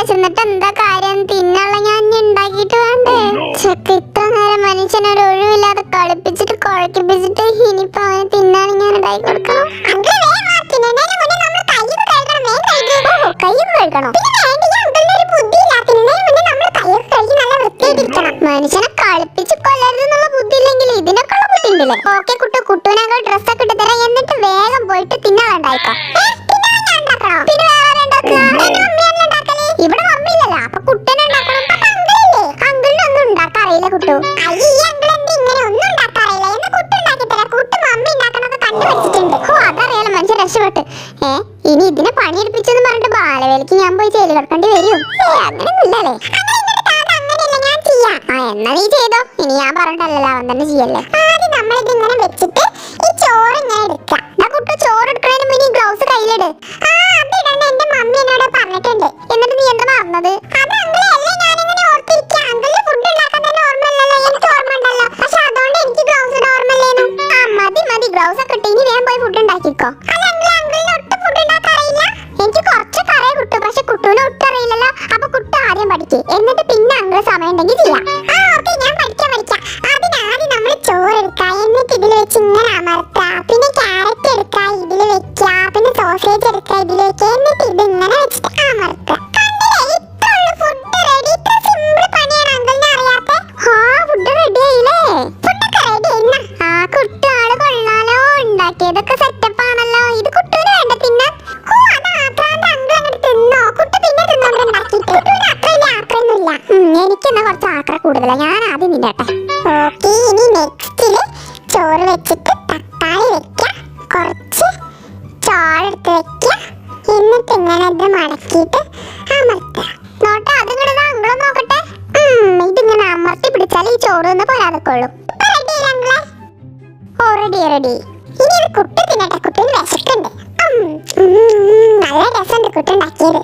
വിശന്നിട്ട് എന്താ കാര്യം? തിന്നുള്ള ഞാൻ ഉണ്ടാക്കിയിട്ട് വേണ്ടേ? ചെക്ക് ഇത്ര നേരം മനുഷ്യനൊരു ഒഴിവില്ലാതെ കളിപ്പിച്ചിട്ട് കുഴക്കിപ്പിച്ചിട്ട് ഇനിയിപ്പോ അവന് തിന്നാൻ ഞാൻ ഉണ്ടാക്കി കൊടുക്കണം. കയ്യൊക്കെ കഴുകണോ മനുഷ്യനെ കളിപ്പിച്ച് കൊല്ലരുത് എന്നുള്ള ബുദ്ധി ഇല്ലെങ്കിൽ ഇതിനൊക്കെ ഉള്ള ബുദ്ധി ഉണ്ടല്ലേ ഓക്കെ ഇനി ഇതിനെ പണിയെടുപ്പിച്ചെന്ന് പറഞ്ഞിട്ട് ബാലവേലയ്ക്ക് ഞാൻ പോയി ജയിലിൽ കിടക്കേണ്ടി വരും. അങ്ങനെയൊന്നുമില്ലല്ലേ ആ നീ ചെയ്തോ. തന്നെ നമ്മളിത് ഇങ്ങനെ വെച്ചിട്ട് ഈ ചോറ് ഗ്ലൗസ് ആ മമ്മി എന്നോട് പറഞ്ഞിട്ടുണ്ട്. എന്നിട്ട് നീ തന്നെ അതുകൊണ്ട് ഗ്ലൗസ് ആ മതി മതി. ഗ്ലൗസ് ഒക്കെ ഇനി വേഗം പോയി ഫുഡ് ഉണ്ടാക്കിക്കോ. ക്യാരറ്റ് എടുക്കാം ഇതിൽ വെക്കാം പിന്നെ സോസേജ് എടുക്കാം ഇതിൽ വെക്കാം എന്നിട്ട് ഇത് ഇങ്ങനെ വെച്ചിട്ട് അമർത്താം കണ്ടില്ലേ? ഇത്രയുള്ള ഫുഡ് റെഡി ഇത്ര സിമ്പിൾ പണിയാണ് അങ്കിളിനെ ആ ഫുഡ് റെഡി ആയില്ലേ? ഫുഡൊക്കെ റെഡി ആയിരുന്ന ആ കുട്ടാൾ കൊള്ളാലോ സെറ്റപ്പ് ആണല്ലോ. ഇത് കുട്ടൂന് വേണ്ട തിന്നാൻ. ഓ അത് ആക്രാന്ത അങ്കിൾ അങ്ങോട്ട് തിന്നോ. കുട്ടു പിന്നെ തിന്നോണ്ട് ഉണ്ടാക്കിയിട്ട് കുട്ടൂന് എനിക്കെന്നാ കുറച്ച് ആക്ര കൂടുതലാ. ഞാൻ ആദ്യം നിന്നട്ടെ ഓക്കെ ഇനി നെക്സ്റ്റിൽ ചോറ് വെച്ചിട്ട് കുറച്ച് ചോറെടുത്ത് വെക്കുക എന്നിട്ട് ഇങ്ങനെ ഇത് മടക്കിയിട്ട് അമർത്തുക. നോട്ടെ അതിങ്ങടെ അങ്കിളും നോക്കട്ടെ. ഇതിങ്ങനെ അമർത്തി പിടിച്ചാൽ ഈ ചോറ് ഒന്ന് പോരാതെക്കൊള്ളൂ ഓ റെഡി റെഡി ഇനി ഒരു കുട്ടി തിന്നട്ടെ. കുട്ടിന് വിശക്കുണ്ട് നല്ല രസമുണ്ട് കുട്ടി ഉണ്ടാക്കിയത്.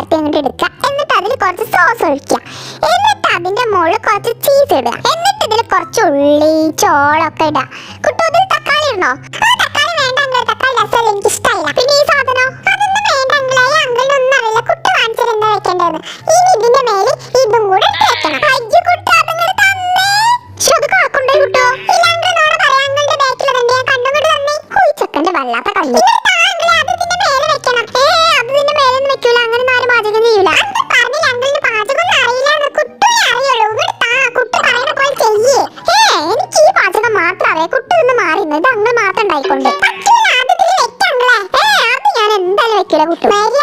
പരത്തി അങ്ങോട്ട് എടുക്കുക. എന്നിട്ട് അതിൽ കുറച്ച് സോസ് ഒഴിക്കുക. എന്നിട്ട് അതിന്റെ മുകളിൽ കുറച്ച് ചീസ് ഇടുക. എന്നിട്ട് ഇതിൽ കുറച്ച് ഉള്ളി ചോളൊക്കെ ഇടുക. കുട്ടോ ഇതിൽ തക്കാളി ഇടണോ? തക്കാളി വേണ്ട അങ്കിൾ തക്കാളി രസം എനിക്ക് ഇഷ്ടമല്ല. പിന്നെ ഈ സാധനോ? അതൊന്നും വേണ്ട അങ്കിളെ. അങ്കിളിനൊന്നും അറിയില്ല. കുട്ടു എന്താ വെക്കേണ്ടത്? ഇനി ഇതിന്റെ മേലെ ഇതും കൂടെ വെക്കണം. അയ്യോ കുട്ടു അതിങ്ങോട്ട് തന്നേ. അത് കാക്കുണ്ടോ കുട്ടോ? ഇല്ല അങ്കിൾ നോട് പറയാം. അങ്കിളിന്റെ ബാക്കിൽ തന്നെ കണ്ടുകൊണ്ട് തന്നെ? കുഴിച്ചക്കന്റെ ചെക്കന്റെ വല്ലാത്ത കള്ളി എന്തായാലും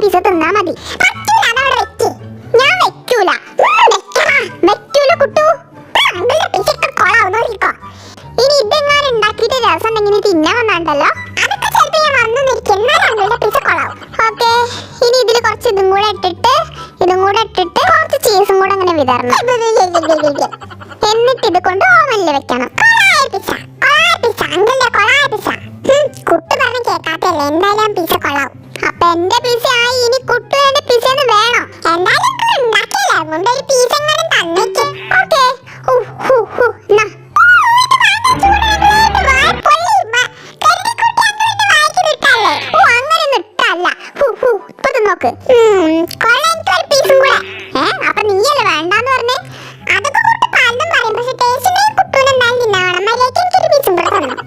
പീസ തിന്നാ മതി. ഞാൻ വെക്കൂല വെക്കൂല കുട്ടു. ഇനി ഇതെങ്ങാനും ഉണ്ടാക്കിയിട്ട് രസം ഉണ്ടെങ്കിൽ തിന്നാൻ വന്നാണ്ടല്ലോ. അതൊക്കെ ചിലപ്പോ ഞാൻ വന്നു നിൽക്കും എന്നാലും അങ്കിളുടെ പീസ കൊളാവും ഓക്കെ. ഇനി ഇതിൽ കുറച്ച് ഇതും ഇട്ടിട്ട് ഇതും ഇട്ടിട്ട് കുറച്ച് ചീസും കൂടെ അങ്ങനെ വിതരണം എന്നിട്ട് ഇത് കൊണ്ട് ഓവനിൽ വെക്കണം. കുട്ടു പറഞ്ഞ കേൾക്കാത്തല്ലേ എന്തായാലും പിസ കൊള്ളാവും. നോക്ക്. പീസും കൂടെ. ഏ അപ്പൊ നീയല്ലേ വേണ്ടാന്ന് പറഞ്ഞേ? അതൊക്കെ കൂട്ട് പലതും പറയും പക്ഷെ ടേസ്റ്റിനെ കുട്ടൂന് എന്തായാലും തിന്നാവണം. മര്യാദയ്ക്ക് എനിക്കൊരു പീസും കൂടെ തരണം.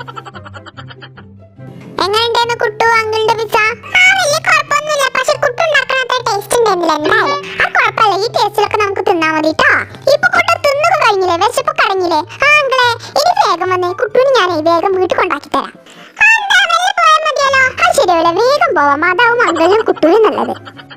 എങ്ങനെയുണ്ടായിരുന്നു കുട്ടു അങ്കിളിന്റെ പിസ്സ ആ വലിയ കുഴപ്പമൊന്നുമില്ല. പക്ഷെ കുട്ടു ഉണ്ടാക്കണ അത്ര ടേസ്റ്റ് ഉണ്ടായിരുന്നില്ല എന്തായാലും ആ കുഴപ്പമില്ല. ഈ ടേസ്റ്റിലൊക്കെ നമുക്ക് തിന്നാ മതി ട്ടോ. ഇപ്പൊ കുട്ടു തിന്നൊക്കെ കഴിഞ്ഞില്ലേ? വിശപ്പ് കടഞ്ഞില്ലേ? ആ അങ്കിളെ ഇനി വേഗം വന്നേ. ഞാൻ വേഗം വീട്ടിൽ കൊണ്ടാക്കി തരാം. ശരിയോടെ വേഗം പോവാം. അതാവും അന്തരം കുട്ടൂരും നല്ലത്.